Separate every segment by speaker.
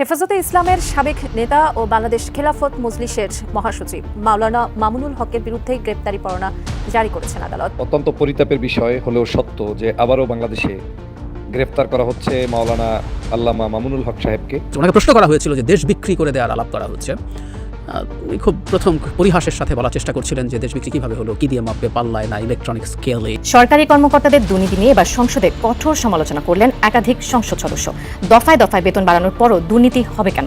Speaker 1: হেফাজতে ইসলামের সাবেক নেতা ও বাংলাদেশ খেলাফত মজলিসের মহাসচিব মাওলানা মামুনুল হকের বিরুদ্ধে গ্রেপ্তারি পরোয়ানা জারি করেছেন আদালত।
Speaker 2: অত্যন্ত পরিতাপের বিষয় হলেও সত্য যে আবারও বাংলাদেশে গ্রেফতার করা হচ্ছে মাওলানা আল্লামা মামুনুল হক সাহেবকে।
Speaker 3: ওনাকে প্রশ্ন করা হয়েছিল যে দেশ বিক্রি করে দেওয়ার আলাপ করা হচ্ছে। খুব প্রথম পরিহাসের সাথে বলার চেষ্টা করছিলেন যে দেশ বিক্রি কীভাবে হলো কি দিয়ে মাপবে পাল্লায় না ইলেকট্রনিক স্কেলে
Speaker 1: সরকারি কর্মকর্তাদের দুর্নীতি নিয়ে এবার সংসদে কঠোর সমালোচনা করলেন একাধিক সংসদ সদস্য। দফায় দফায় বেতন বাড়ানোর পরও দুর্নীতি হবে কেন?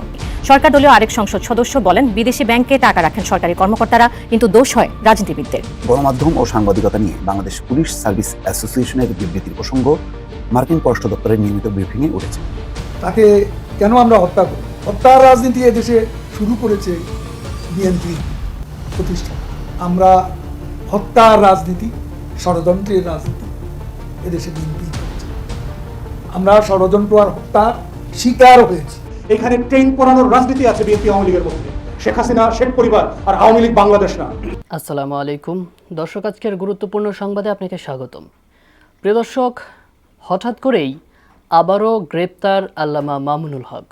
Speaker 1: সরকার দলীয় আরেক সংসদ সদস্য বলেন বিদেশি ব্যাংকে টাকা রাখেন সরকারি কর্মকর্তারা কিন্তু দোষ হয় রাজনীতিবিদদের।
Speaker 4: গণমাধ্যম ও সাংবাদিকতা নিয়ে বাংলাদেশ পুলিশ সার্ভিস অ্যাসোসিয়েশনের বিবৃতির প্রসঙ্গ মার্কিন পররাষ্ট্র দপ্তরের নিয়মিত ব্রিফিংয়ে উঠেছে।
Speaker 5: তাকে কেন আমরা হত্যা করি? হত্যার রাজনীতি এদেশে শুরু করেছে বিএনপি প্রতিষ্ঠান আমরা হত্যার রাজনীতি ষড়যন্ত্রের রাজনীতি এদেশে বিএনপি আমরা ষড়যন্ত্র আর হত্যার শিকার হয়েছি।
Speaker 6: এখানে ট্রেন পড়ানোর রাজনীতি আছে বিএনপি আওয়ামী লীগের মধ্যে। শেখ হাসিনা শেখ পরিবার আর আওয়ামী লীগ বাংলাদেশ না।
Speaker 7: আসসালামু আলাইকুম। দর্শক আজকের গুরুত্বপূর্ণ সংবাদে আপনাকে স্বাগতম। প্রিয় দর্শক হঠাৎ করেই আবারও গ্রেপ্তার আল্লামা মামুনুল হক।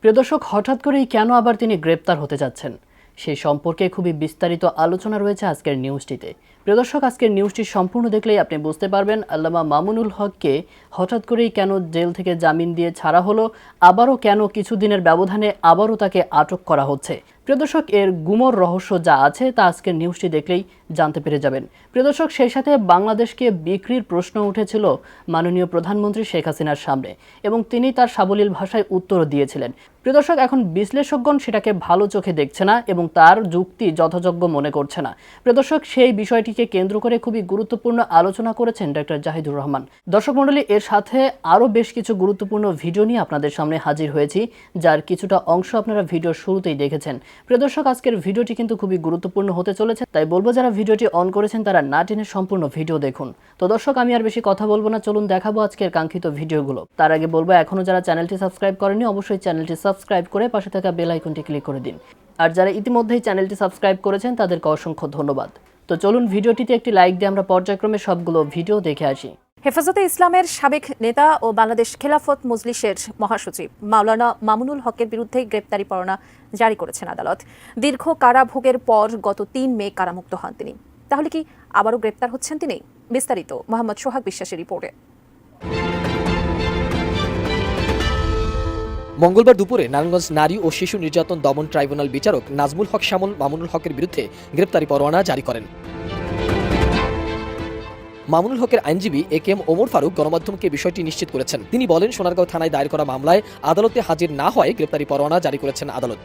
Speaker 7: প্রিয় দর্শক হঠাৎ করেই কেন আবার তিনি গ্রেপ্তার হতে যাচ্ছেন? সেই সম্পর্কে খুবই বিস্তারিত আলোচনা রয়েছে আজকের নিউজটিতে। প্রিয় দর্শক, আজকের নিউজটি সম্পূর্ণ দেখলেই আপনি বুঝতে পারবেন আল্লামা মামুনুল হককে হঠাৎ করেই কেন জেল থেকে জামিন দিয়ে ছাড়া হলো, আবারও কেন কিছুদিনের ব্যবধানে আবারও তাকে আটক করা হচ্ছে। প্রিয় দর্শক, এর গুমর রহস্য যা আছে তা আজকের নিউজটি দেখলেই জানতে পেরে যাবেন। প্রিয় দর্শক, সেই সাথে বাংলাদেশকে বিক্রির প্রশ্ন উঠেছিল মাননীয় প্রধানমন্ত্রী শেখ হাসিনার সামনে এবং তিনি তার সাবলীল ভাষায় উত্তর দিয়েছিলেন। প্রিয় দর্শক, এখন বিশ্লেষকগণ সেটাকে ভালো চোখে দেখছে না এবং তার যুক্তি যথাযোগ্য মনে করছে না। প্রিয় দর্শক, সেই বিষয়টিকে কেন্দ্র করে খুবই গুরুত্বপূর্ণ আলোচনা করেছেন ডক্টর জাহিদুর রহমান। দর্শক মণ্ডলী, এর সাথে আরও বেশ কিছু গুরুত্বপূর্ণ ভিডিও নিয়ে আপনাদের সামনে হাজির হয়েছি, যার কিছুটা অংশ আপনারা ভিডিওর শুরুতেই দেখেছেন। প্রিয় দর্শক, আজকের ভিডিওটি কিন্তু খুবই গুরুত্বপূর্ণ হতে চলেছে, তাই বলব যারা ভিডিওটি অন করেছেন, তারা না টেনে সম্পূর্ণ ভিডিও দেখুন। তো দর্শক, আমি আর বেশি কথা বলব না, চলুন দেখাবো আজকের কাঙ্ক্ষিত ভিডিওগুলো। তার আগে বলব, এখনও যারা চ্যানেলটি সাবস্ক্রাইব করেনি অবশ্যই চ্যানেলটি সাবস্ক্রাইব করে পাশে থাকা বেল আইকনটি ক্লিক করে দিন। আর যারা ইতিমধ্যেই চ্যানেলটি সাবস্ক্রাইব করেছেন, তাদেরকে অসংখ্য ধন্যবাদ। তো চলুন ভিডিওটিতে একটি লাইক দিয়ে আমরা পর্যায়ক্রমে সবগুলো ভিডিও দেখে আসি।
Speaker 1: হেফাজতে ইসলামের সাবেক নেতা ও বাংলাদেশ খেলাফত মজলিসের মহাসচিব মাওলানা মামুনুল হকের বিরুদ্ধে গ্রেপ্তারি পরোয়ানা জারি করেছেন আদালত। দীর্ঘ কারাভোগের পর গত তিন মে কারামুক্ত হন তিনি। তাহলে কি আবারও গ্রেপ্তার হচ্ছেন তিনি? বিস্তারিত মোহাম্মদ সোহাগ বিশ্বাসের রিপোর্টে।
Speaker 8: মঙ্গলবার দুপুরে নারায়ণগঞ্জ নারী ও শিশু নির্যাতন দমন ট্রাইব্যুনাল বিচারক নাজমুল হক শ্যামল মামুনুল হকের বিরুদ্ধে গ্রেপ্তারি পরোয়ানা জারি করেন। মামুনুল হকের আইনজীবী A K M Omar Faruk গণমাধ্যমকে বিষয়টি নিশ্চিত করেছেন। তিনি বলেন, সোনারগাঁও থানায় দায়ের করা মামলায় আদালতে হাজির না হওয়ায় গ্রেপ্তারি পরোয়ানা জারি করেছেন আদালত।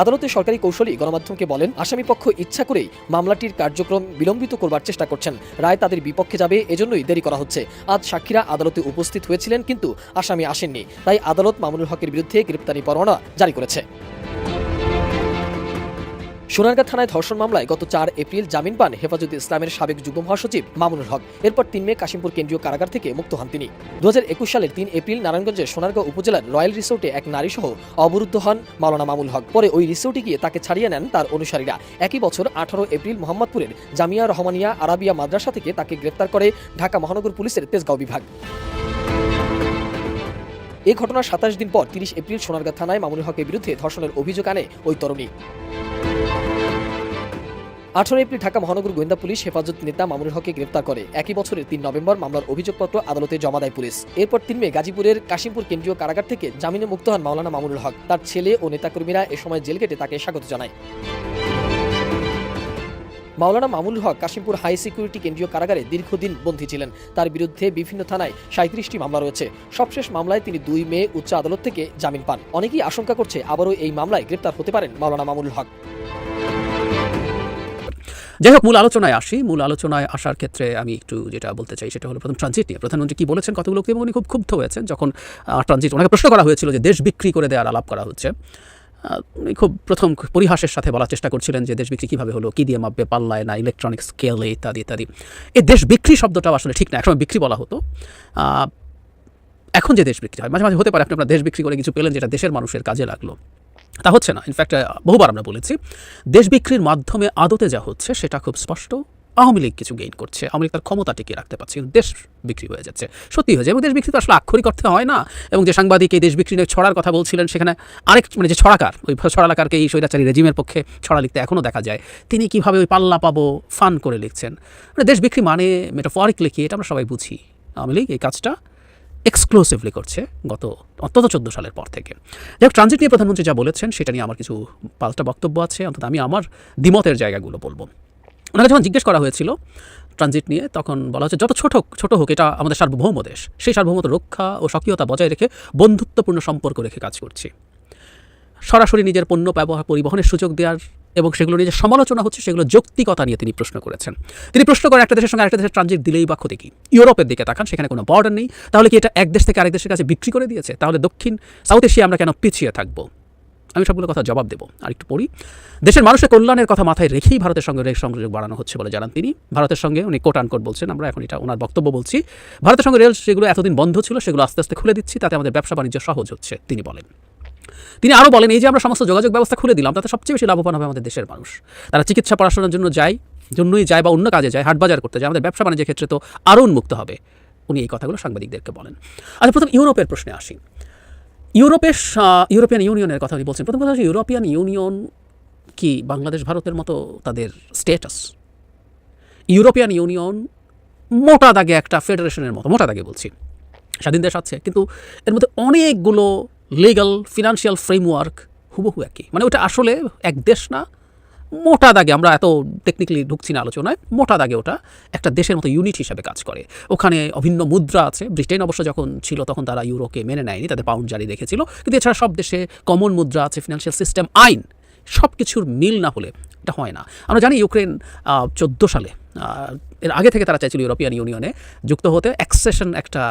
Speaker 8: আদালতে সরকারি কৌশলী গণমাধ্যমকে বলেন, আসামি পক্ষ ইচ্ছা করেই মামলাটির কার্যক্রম বিলম্বিত করবার চেষ্টা করছেন। রায় তাদের বিপক্ষে যাবে, এজন্যই দেরি করা হচ্ছে। আজ সাক্ষীরা আদালতে উপস্থিত হয়েছিলেন, কিন্তু আসামি আসেননি। তাই আদালত মামুনুল হকের বিরুদ্ধে গ্রেপ্তারি পরোয়ানা জারি করেছে। সোনারগাঁ থানায় ধর্ষণ মামলায় গত চার এপ্রিল জামিন পান হেফাজত ইসলামের সাবেক যুগ্ম মহাসচিব মামুনুল হক। এরপর তিন মে কাশিমপুর কেন্দ্রীয় কারাগার থেকে মুক্ত হন তিনি। দু হাজার একুশ সালের তিন এপ্রিল নারায়ণগঞ্জের সোনারগাঁও উপজেলার রয়্যাল রিসোর্টে এক নারী সহ অবরুদ্ধ হন মাওলানা মামুল হক। পরে ওই রিসোর্টে গিয়ে তাকে ছাড়িয়ে নেন তার অনুসারীরা। একই বছর আঠারো এপ্রিল মোহাম্মদপুরের জামিয়া রহমানিয়া আরাবিয়া মাদ্রাসা থেকে তাকে গ্রেপ্তার করে ঢাকা মহানগর পুলিশের তেজগাঁও বিভাগ। এ ঘটনার সাতাশ দিন পর তিরিশ এপ্রিল সোনারগাঁ থানায় মামুনুল হকের বিরুদ্ধে ধর্ষণের অভিযোগ আনে ওই তরুণী। আঠারো এপ্রিল ঢাকা মহানগর গোয়েন্দা পুলিশ হেফাজত নেতা মামুনুল হককে গ্রেপ্তার করে। একই বছরের তিন নভেম্বর মামলার অভিযোগপত্র আদালতে জমা দেয় পুলিশ। এরপর তিন মে গাজীপুরের কাশিমপুর কেন্দ্রীয় কারাগার থেকে জামিনে মুক্ত হন মাওলানা মামুনুল হক। তার ছেলে ও নেতাকর্মীরা এ সময় জেল কেটে তাকে স্বাগত জানায়। মাওলানা মামুল হক কাশিমপুর হাই সিকিউরিটি কেন্দ্রীয় কারাগারে দীর্ঘদিন বন্দী ছিলেন। তার বিরুদ্ধে বিভিন্ন থানায় সাঁত্রিশটি মামলা রয়েছে। সবশেষ মামলায় তিনি দুই মে উচ্চ আদালত থেকে জামিন পান। অনেকেই আশঙ্কা করছে আবারও এই মামলায় গ্রেপ্তার হতে পারেন মাওলানা মামুল হক।
Speaker 3: যাই হোক মূল আলোচনায় আসি। মূল আলোচনায় আসার ক্ষেত্রে আমি একটু যেটা বলতে চাই সেটা হলো প্রথম ট্রানজিট নিয়ে। প্রধানমন্ত্রী কি বলেছেন কতগুলো এবং উনি খুব ক্ষুব্ধ হয়েছেন যখন ট্রানজিট ওনাকে প্রশ্ন করা হয়েছিল যে দেশ বিক্রি করে দেওয়ার আলাপ করা হচ্ছে। উনি খুব প্রথম পরিহাসের সাথে বলার চেষ্টা করছিলেন যে দেশ বিক্রি কীভাবে হলো, কী দিয়ে মাপবে, পাল্লায় না ইলেকট্রনিক স্কেলে ইত্যাদি ইত্যাদি। এই দেশ বিক্রি শব্দটাও আসলে ঠিক না, একসময় বিক্রি বলা হতো। এখন যে দেশ বিক্রি হয়, মাঝে মাঝে হতে পারে আপনি আপনার দেশ বিক্রি করে কিছু পেলেন যেটা দেশের মানুষের কাজে লাগল। তা হচ্ছে না। ইনফ্যাক্ট বহুবার আমরা বলেছি, দেশ বিক্রির মাধ্যমে আদতে যা হচ্ছে, সেটা খুব স্পষ্ট, আওয়ামী লীগ কিছু গেইন করছে। আওয়ামী লীগ তার ক্ষমতা টিকিয়ে রাখতে পারছে, কিন্তু দেশ বিক্রি হয়ে যাচ্ছে। সত্যি হয়ে যায় এবং দেশ বিক্রি তো আসলে আক্ষরিক অর্থে হয় না। এবং যে সাংবাদিক এই দেশ বিক্রি নিয়ে ছড়ার কথা বলছিলেন, সেখানে আরেক মানে যে ছড়াকার, ওই ছড়ালাকারকে এই স্বৈরাচারী রেজিমের পক্ষে ছড়া লিখতে এখনও দেখা যায়, তিনি কীভাবে ওই পাল্লা পাবো, ফান করে লিখছেন। মানে দেশ বিক্রি মানে মেটাফরিক লিখি এটা আমরা সবাই বুঝি। আওয়ামী লীগ এই কাজটা এক্সক্লুসিভলি করছে গত অন্তত চোদ্দ সালের পর থেকে। যাই ট্রানজিট নিয়ে প্রধানমন্ত্রী যা বলেছেন, সেটা নিয়ে আমার কিছু পাল্টা বক্তব্য আছে। অন্তত আমি আমার দ্বিমতের জায়গাগুলো বলব। ওনাকে যখন জিজ্ঞেস করা হয়েছিল ট্রানজিট নিয়ে, তখন বলা হচ্ছে যত ছোট ছোট হোক, এটা আমাদের সার্বভৌম দেশ। সেই সার্বভৌমত্ব রক্ষা ও স্বকীয়তা বজায় রেখে বন্ধুত্বপূর্ণ সম্পর্ক রেখে কাজ করছি। সরাসরি নিজের পণ্য ব্যবহার পরিবহনের সুযোগ দেওয়ার এবং সেগুলো নিয়ে যে সমালোচনা হচ্ছে, সেগুলো যৌক্তিকতা নিয়ে তিনি প্রশ্ন করেছেন। তিনি প্রশ্ন করেন, একটা দেশের সঙ্গে আরেকটা দেশের ট্রানজিট দিলেই বা ক্ষতি কি? ইউরোপের দিকে তাকান, সেখানে কোনো বর্ডার নেই। তাহলে কি এটা এক দেশ থেকে আরেক দেশের কাছে বিক্রি করে দিয়েছে? তাহলে দক্ষিণ সাউথ এশিয়া আমরা কেন পিছিয়ে থাকব? আমি সবগুলো কথা জবাব দেবো। আর একটু পড়ি। দেশের মানুষের কল্যাণের কথা মাথায় রেখেই ভারতের সঙ্গে রেল সংযোগ বাড়ানো হচ্ছে বলে জানান তিনি। ভারতের সঙ্গে উনি কোট আনকোট বলছেন, আমরা এখন এটা ওনার বক্তব্য বলছি। ভারতের সঙ্গে রেল যেগুলো এতদিন বন্ধ ছিল, সেগুলো আস্তে আস্তে খুলে দিচ্ছি, তাতে আমাদের ব্যবসা বাণিজ্য সহজ হচ্ছে, তিনি বলেন। তিনি আরও বলেন, এই যে আমরা সমস্ত যোগাযোগ ব্যবস্থা খুলে দিলাম, তাতে সবচেয়ে বেশি লাভবান হবে আমাদের দেশের মানুষ। তারা চিকিৎসা পড়াশোনার জন্য যায়, জন্যই যায় বা অন্য কাজে যায়, হাটবাজার করতে যায়। আমাদের ব্যবসা বাণিজ্যের ক্ষেত্রে তো আরও উন্মুক্ত হবে। উনি এই কথাগুলো সাংবাদিকদেরকে বলেন। আচ্ছা প্রথম ইউরোপের প্রশ্নে আসি। ইউরোপের ইউরোপিয়ান ইউনিয়নের কথা উনি বলছেন। প্রথম কথা হচ্ছে, ইউরোপিয়ান ইউনিয়ন কি বাংলাদেশ, ভারতের মতো তাদের স্টেটাস ইউরোপিয়ান ইউনিয়ন মোটা দাগে একটা ফেডারেশনের মতো, মোটা দাগে বলছি। স্বাধীন দেশ আছে কিন্তু এর মধ্যে অনেকগুলো লিগাল ফিনান্সিয়াল ফ্রেমওয়ার্ক হুবহু একই। মানে ওটা আসলে এক দেশ না, মোটা দাগে, আমরা এত টেকনিক্যালি ঢুকছি না আলোচনায়, মোটা দাগে ওটা একটা দেশের মতো ইউনিট হিসাবে কাজ করে। ওখানে অভিন্ন মুদ্রা আছে। ব্রিটেন অবশ্য যখন ছিল, তখন তারা ইউরোকে মেনে নেয়নি, তাদের পাউন্ড জারি রেখেছিল। কিন্তু এছাড়া সব দেশে কমন মুদ্রা আছে ফিনান্সিয়াল সিস্টেম আইন সব কিছুর মিল না হলে এটা হয় না। আমরা জানি ইউক্রেন চোদ্দ সালে এর আগে থেকে তারা চাইছিল ইউরোপিয়ান ইউনিয়নে যুক্ত হতে। অ্যাক্সেশন একটা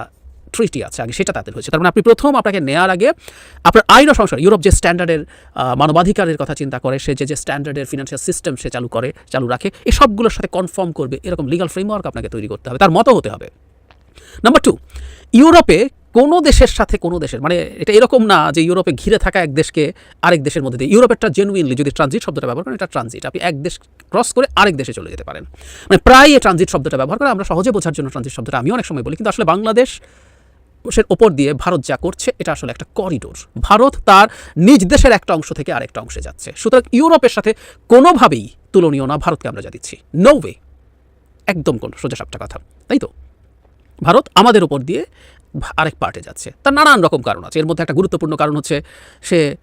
Speaker 3: ট্রিটি আছে, আগে সেটা তাদের হয়েছে। তার মানে আপনি প্রথম আপনাকে নেওয়ার আগে আপনার আইন ও সংসার ইউরোপ যে স্ট্যান্ডার্ডের মানবাধিকারের কথা চিন্তা করে, সে যে যে স্ট্যান্ডার্ডের ফিনান্সিয়াল সিস্টেম সে চালু করে, চালু রাখে এই সবগুলোর সাথে কনফার্ম করবে, এরকম লিগাল ফ্রেমওয়ার্ক আপনাকে তৈরি করতে হবে। তার মতো হতে হবে। নাম্বার টু ইউরোপে কোনো দেশের সাথে কোনো দেশের মানে এটা এরকম না যে ইউরোপে ঘিরে থাকা এক দেশকে আরেক দেশের মধ্যে দিয়ে, ইউরোপেরটা জেনুইনলি যদি ট্রানজিট শব্দটা ব্যবহার করেন, এটা ট্রানজিট আপনি এক দেশ ক্রস করে আরেক দেশে চলে যেতে পারেন। মানে প্রায় এই ট্রানজিট শব্দটা ব্যবহার করে, আমরা সহজে বোঝার জন্য ট্রানজিট শব্দটা আমি অনেক সময় বলি, কিন্তু আসলে বাংলাদেশ সের ওপর দিয়ে ভারত যা করছে, এটা আসলে একটা করিডোর ভারত তার নিজ দেশের একটা অংশ থেকে আরেকটা অংশে যাচ্ছে। সুতরাং ইউরোপের সাথে কোনোভাবেই তুলনীয় না। ভারতকে আমরা যা দিচ্ছি নো ওয়ে একদম কোন সোজা সাপটা কথা। তাই তো? ভারত আমাদের ওপর দিয়ে আরেক পার্টে যাচ্ছে। তার নানান রকম কারণ আছে। এর মধ্যে একটা গুরুত্বপূর্ণ কারণ হচ্ছে সে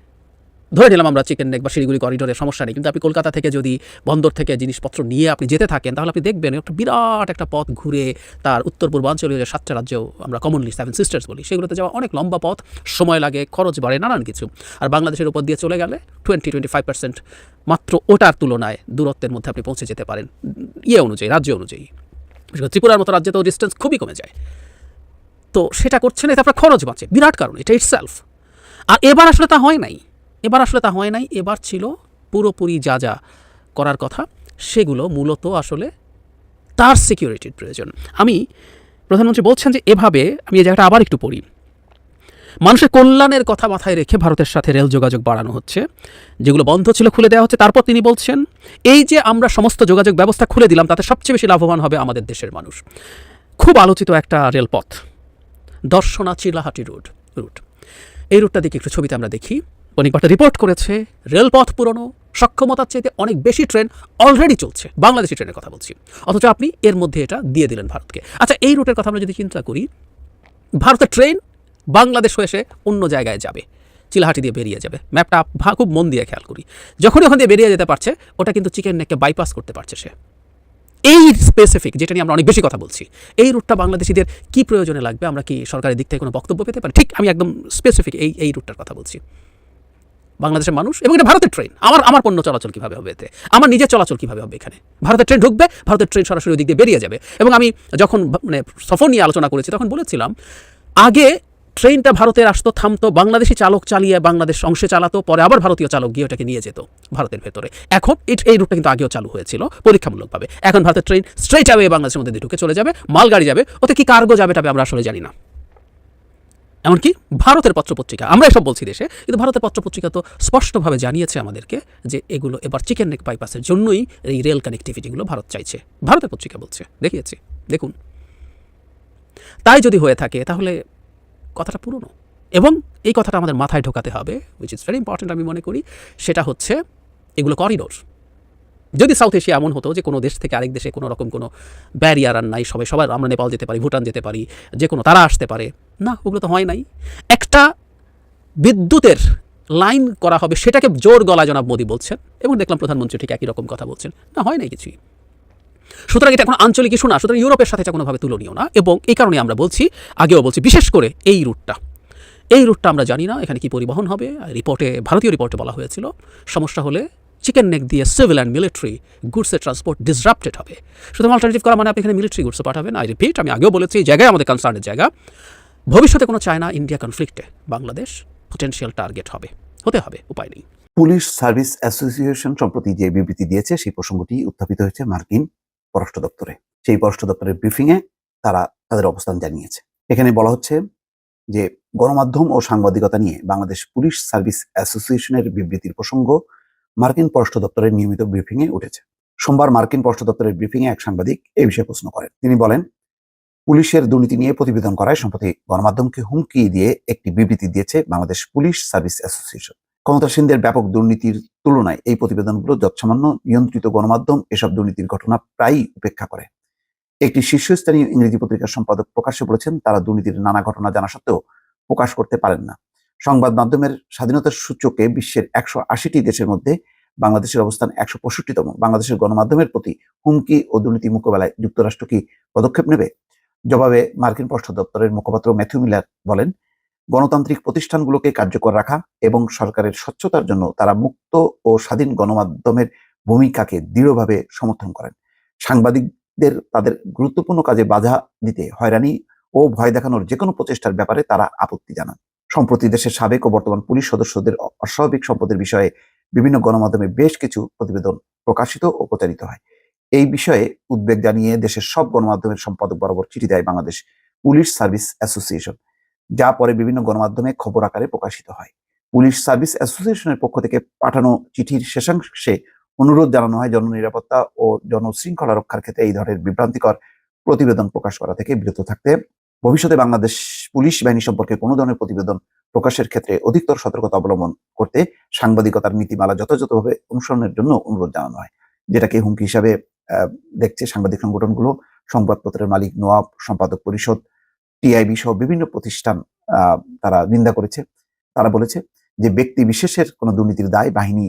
Speaker 3: ধরে নিলাম আমরা চিকেন নেক বা শিলিগুড়ি করিডোরের সমস্যা নেই। কিন্তু আপনি কলকাতা থেকে যদি বন্দর থেকে জিনিসপত্র নিয়ে আপনি যেতে থাকেন, তাহলে আপনি দেখবেন একটা বিরাট একটা পথ ঘুরে তার উত্তর পূর্বাঞ্চলীয় যে সাতটা রাজ্য আমরা কমনলি সেভেন সিস্টার্স বলি। সেগুলোতে যাওয়া অনেক লম্বা পথ, সময় লাগে, খরচ বাড়ে, নানান কিছু। আর বাংলাদেশের উপর দিয়ে চলে গেলে টোয়েন্টি টোয়েন্টি ফাইভ পার্সেন্ট মাত্র ওটার তুলনায় দূরত্বের মধ্যে আপনি পৌঁছে যেতে পারেন ইয়ে অনুযায়ী, রাজ্য অনুযায়ী। ত্রিপুরার মতো রাজ্যে তো ডিস্টেন্স খুবই কমে যায়। তো সেটা করছে না এতে আপনার খরচ বাঁচে, বিরাট কারণ, এটা ইটসেলফ আর এবার আসলে তা হয় নাই। এবার আসলে তা হয় নাই, এবার ছিল পুরোপুরি যা যা করার কথা, সেগুলো মূলত আসলে তার সিকিউরিটির প্রয়োজন। আমি প্রধানমন্ত্রী বলছেন যে এভাবে আমি এই জায়গাটা আবার একটু পড়ি। মানুষের কল্যাণের কথা মাথায় রেখে ভারতের সাথে রেল যোগাযোগ বাড়ানো হচ্ছে, যেগুলো বন্ধ ছিল খুলে দেওয়া হচ্ছে। তারপর তিনি বলছেন, এই যে আমরা সমস্ত যোগাযোগ ব্যবস্থা খুলে দিলাম, তাতে সবচেয়ে বেশি লাভবান হবে আমাদের দেশের মানুষ। খুব আলোচিত একটা রেলপথ দর্শনা চিলাহাটি রোড রুট। এই রুটটা দিকে একটু ছবিতে আমরা দেখি। বণিকবার্তা রিপোর্ট করেছে, রেলপথ পুরনো, সক্ষমতার চাইতে অনেক বেশি ট্রেন অলরেডি চলছে, বাংলাদেশি ট্রেনের কথা বলছি। অথচ আপনি এর মধ্যে এটা দিয়ে দিলেন ভারতকে। আচ্ছা এই রুটের কথা আমরা যদি চিন্তা করি, ভারতের ট্রেন বাংলাদেশ হয়ে এসে অন্য জায়গায় যাবে, চিলাহাটি দিয়ে বেরিয়ে যাবে। ম্যাপটা ভা- খুব মন দিয়ে খেয়াল করি। যখনই ওখান দিয়ে বেরিয়ে যেতে পারছে, ওটা কিন্তু চিকেন নেককে বাইপাস করতে পারছে সে। এই স্পেসিফিক যেটা নিয়ে আমরা অনেক বেশি কথা বলছি, এই রুটটা বাংলাদেশিদের কি প্রয়োজনে লাগবে? আমরা কি সরকারের দিক থেকে কোনো বক্তব্য পেতে পারি? ঠিক, আমি একদম স্পেসিফিক এই এই রুটটার কথা বলছি। বাংলাদেশের মানুষ এবং এটা ভারতের ট্রেন আমার আমার পণ্য চলাচল কীভাবে হবে এতে? আমার নিজের চলাচল কীভাবে হবে এখানে? ভারতের ট্রেন ঢুকবে, ভারতের ট্রেন সরাসরি ওই দিক দিয়ে বেরিয়ে যাবে। এবং আমি যখন মানে সফর নিয়ে আলোচনা করেছি, তখন বলেছিলাম, আগে ট্রেনটা ভারতের আসতো, থামতো, বাংলাদেশি চালক চালিয়ে বাংলাদেশ অংশে চালাতো, পরে আবার ভারতীয় চালক গিয়ে ওটাকে নিয়ে যেত ভারতের ভেতরে। এখন এই- রুটটা কিন্তু আগেও চালু হয়েছিল, পরীক্ষামূলকভাবে। এখন ভারতের ট্রেন স্ট্রেট অ্যাওয়ে বাংলাদেশের মধ্যে ঢুকে চলে যাবে, মালগাড়ি যাবে, ওতে কি কার্গো যাবে টাবে আমরা আসলে জানি না। এমনকি ভারতের পত্রপত্রিকা। আমরা এসব বলছি দেশে, কিন্তু ভারতের পত্রপত্রিকা তো স্পষ্টভাবে জানিয়েছে আমাদেরকে যে এগুলো এবার চিকেন নেক বাইপাসের জন্যই এই রেল কানেক্টিভিটিগুলো ভারত চাইছে। ভারতের পত্রিকা বলছে, দেখিয়েছি, দেখুন। তাই যদি হয়ে থাকে, তাহলে কথাটা পুরনো। এবং এই কথাটা আমাদের মাথায় ঢোকাতে হবে উইচ ইজ ভেরি ইম্পর্ট্যান্ট আমি মনে করি, সেটা হচ্ছে এগুলো করিডোর যদি সাউথ এশিয়া এমন হতো যে কোনো দেশ থেকে আরেক দেশে কোনো রকম কোনো ব্যারিয়ার আর নাই, সবাই, সবার আমরা নেপাল যেতে পারি, ভুটান যেতে পারি, যে কোনো তারা আসতে পারে না, ওগুলো তো হয় নাই। একটা বিদ্যুতের লাইন করা হবে, সেটাকে জোর গলা জনাব মোদী বলছেন এবং দেখলাম প্রধানমন্ত্রী ঠিক একই রকম কথা বলছেন। না, হয় নাই কিছুই। সুতরাং এটা এখন আঞ্চলিক ইস্যু না, সুতরাং ইউরোপের সাথে কোনোভাবে তুলনীয় না এবং এই কারণে আমরা বলছি, আগেও বলছি, বিশেষ করে এই রুটটা। এই রুটটা আমরা জানি না, এখানে কি পরিবহন হবে, রিপোর্টে, ভারতীয় রিপোর্টে বলা হয়েছিল, সমস্যা হলে চিকেন নেক দিয়ে সিভিল অ্যান্ড মিলিটারি গুডসের ট্রান্সপোর্ট ডিসরাপ্টেড হবে। সুতরাং অল্টারনেটিভ করা মানে আপনি এখানে মিলিটারি গুডসও পাঠাবেন আই রিপিট আমি আগেও বলেছি, এই জায়গায় আমাদের কনসার্নের জায়গা। ভবিষ্যতে কোনো চায়না ইন্ডিয়া কনফ্লিক্টে বাংলাদেশ পটেনশিয়াল টার্গেট হবে। হতে হবে, উপায় নেই।
Speaker 4: পুলিশ সার্ভিস অ্যাসোসিয়েশন সম্প্রতি যে বিবৃতি দিয়েছে, সেই প্রসঙ্গটি উত্থাপিত হয়েছে মার্কিন পররাষ্ট্র দপ্তরে। সেই পররাষ্ট্র দপ্তরের ব্রিফিংয়ে তারা তাদের অবস্থান জানিয়েছে। এখানে বলা হচ্ছে যে, গণমাধ্যম ও সাংবাদিকতা নিয়ে বাংলাদেশ পুলিশ সার্ভিস অ্যাসোসিয়েশনের বিবৃতির প্রসঙ্গ মার্কিন পররাষ্ট্র দপ্তরের নিয়মিত ব্রিফিংয়ে উঠেছে। সোমবার মার্কিন পররাষ্ট্র দপ্তরের ব্রিফিংয়ে এক সাংবাদিক এই বিষয়ে প্রশ্ন করেন। তিনি বলেন পুলিশের দুর্নীতি নিয়ে প্রতিবেদন করায় সম্প্রতি গণমাধ্যমকে হুমকি দিয়ে একটি বিবৃতি দিয়েছে বাংলাদেশ পুলিশ সার্ভিস অ্যাসোসিয়েশন। ক্ষমতাসীনদের ব্যাপক দুর্নীতির তুলনায় এই প্রতিবেদনগুলো যৎসামান্য নিয়ন্ত্রিত গণমাধ্যম এসব দুর্নীতির ঘটনা প্রায়ই উপেক্ষা করে। একটি শীর্ষস্থানীয় ইংরেজি পত্রিকার সম্পাদক প্রকাশ্যে বলেছেন, তারা দুর্নীতির নানা ঘটনা জানা সত্ত্বেও প্রকাশ করতে পারেন না। সংবাদ মাধ্যমের স্বাধীনতার সূচকে বিশ্বের একশো আশিটি দেশের মধ্যে বাংলাদেশের অবস্থান একশো পঁয়ষট্টিতম। বাংলাদেশের গণমাধ্যমের প্রতি হুমকি ও দুর্নীতি মোকাবেলায় যুক্তরাষ্ট্র কি পদক্ষেপ নেবে? জবাবে মার্কিন পররাষ্ট্র দপ্তরের মুখপাত্র ম্যাথিউ মিলার বলেন, গণতান্ত্রিক প্রতিষ্ঠানগুলোকে কার্যকর রাখা এবং সরকারের স্বচ্ছতার জন্য তারা মুক্ত ও স্বাধীন গণমাধ্যমের ভূমিকাকে দৃঢ়ভাবে সমর্থন করেন। সাংবাদিকদের তাদের গুরুত্বপূর্ণ কাজে বাধা দিতে হয়রানি ও ভয় দেখানোর যে কোনো প্রচেষ্টার ব্যাপারে তারা আপত্তি জানান। সম্প্রতি দেশের সাবেক ও বর্তমান পুলিশ সদস্যদের অস্বাভাবিক সম্পদের বিষয়ে বিভিন্ন গণমাধ্যমে বেশ কিছু প্রতিবেদন প্রকাশিত ও প্রচারিত হয়। এই বিষয়ে উদ্বেগ জানিয়ে দেশের সব গণমাধ্যমের সম্পাদক বরাবর চিঠি দেয় বাংলাদেশ পুলিশ সার্ভিস অ্যাসোসিয়েশন, যা পরে বিভিন্ন গণমাধ্যমে খবর আকারে প্রকাশিত হয়। পুলিশ সার্ভিস অ্যাসোসিয়েশনের পক্ষ থেকে পাঠানো চিঠির শেষাংশে অনুরোধ জানানো হয় জননিরাপত্তা ও জনশৃঙ্খলা রক্ষার ক্ষেত্রে এই ধরনের বিভ্রান্তিকর প্রতিবেদন প্রকাশ করা থেকে বিরত থাকতে। ভবিষ্যতে বাংলাদেশ পুলিশ বাহিনী সম্পর্কে কোনো ধরনের প্রতিবেদন প্রকাশের ক্ষেত্রে অধিকতর সতর্কতা অবলম্বন করতে সাংবাদিকতার নীতিমালা যথাযথভাবে অনুসরণের জন্য অনুরোধ জানানো হয়, যেটাকে হুমকি হিসাবে দেখছে সাংবাদিক সংগঠনগুলো। সংবাদপত্রের মালিক নোয়াব সম্পাদক পরিষদ, টিআইবি সহ বিভিন্ন প্রতিষ্ঠান তারা নিন্দা করেছে। তারা বলেছে যে ব্যক্তি বিশেষের কোনো দুর্নীতির দায় বাহিনী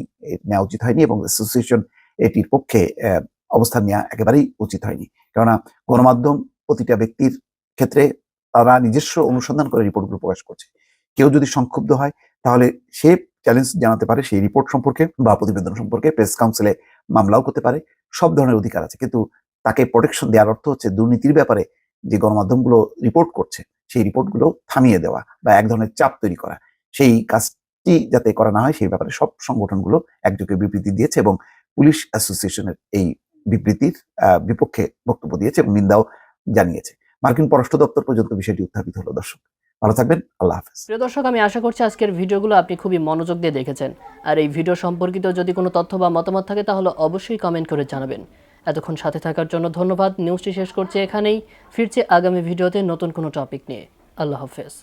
Speaker 4: নেওয়া উচিত হয়নি এবং অ্যাসোসিয়েশন এটির পক্ষে অবস্থান নেওয়া একেবারেই উচিত হয়নি। কেননা গণমাধ্যম প্রতিটা ব্যক্তির ক্ষেত্রে তারা নিজস্ব অনুসন্ধান করে রিপোর্টগুলো প্রকাশ করছে। কেউ যদি সংক্ষুব্ধ হয়, তাহলে সে চ্যালেঞ্জ জানাতে পারে সেই রিপোর্ট সম্পর্কে বা প্রতিবেদন সম্পর্কে প্রেস কাউন্সিলে মামলাও করতে পারে। সব ধরনের অধিকার আছে। কিন্তু তাকে প্রোটেকশন দেওয়ার অর্থ হচ্ছে দুর্নীতির ব্যাপারে যে গণমাধ্যমগুলো রিপোর্ট করছে, সেই রিপোর্টগুলো থামিয়ে দেওয়া বা এক ধরনের চাপ তৈরি করা। সেই কাজটি যাতে করা না হয়, সেই ব্যাপারে সব সংগঠনগুলো একযোগে বিবৃতি দিয়েছে এবং পুলিশ অ্যাসোসিয়েশনের এই বিবৃতির বিপক্ষে বক্তব্য দিয়েছে এবং নিন্দাও জানিয়েছে। মার্কিন পররাষ্ট্র দপ্তর পর্যন্ত বিষয়টি উত্থাপিত হলো, দর্শক। ভালো থাকবেন, আল্লাহ হাফেজ।
Speaker 7: প্রিয় দর্শক, আমি আশা করছি আজকের ভিডিওগুলো আপনি খুবই মনোযোগ দিয়ে দেখেছেন। আর এই ভিডিও সম্পর্কিত যদি কোনো তথ্য বা মতামত থাকে, তাহলে অবশ্যই কমেন্ট করে জানাবেন। এতক্ষণ সাথে থাকার জন্য ধন্যবাদ। নিউজটি শেষ করছি এখানেই। ফিরছে আগামী ভিডিওতে নতুন কোনো টপিক নিয়ে। আল্লাহ হাফেজ।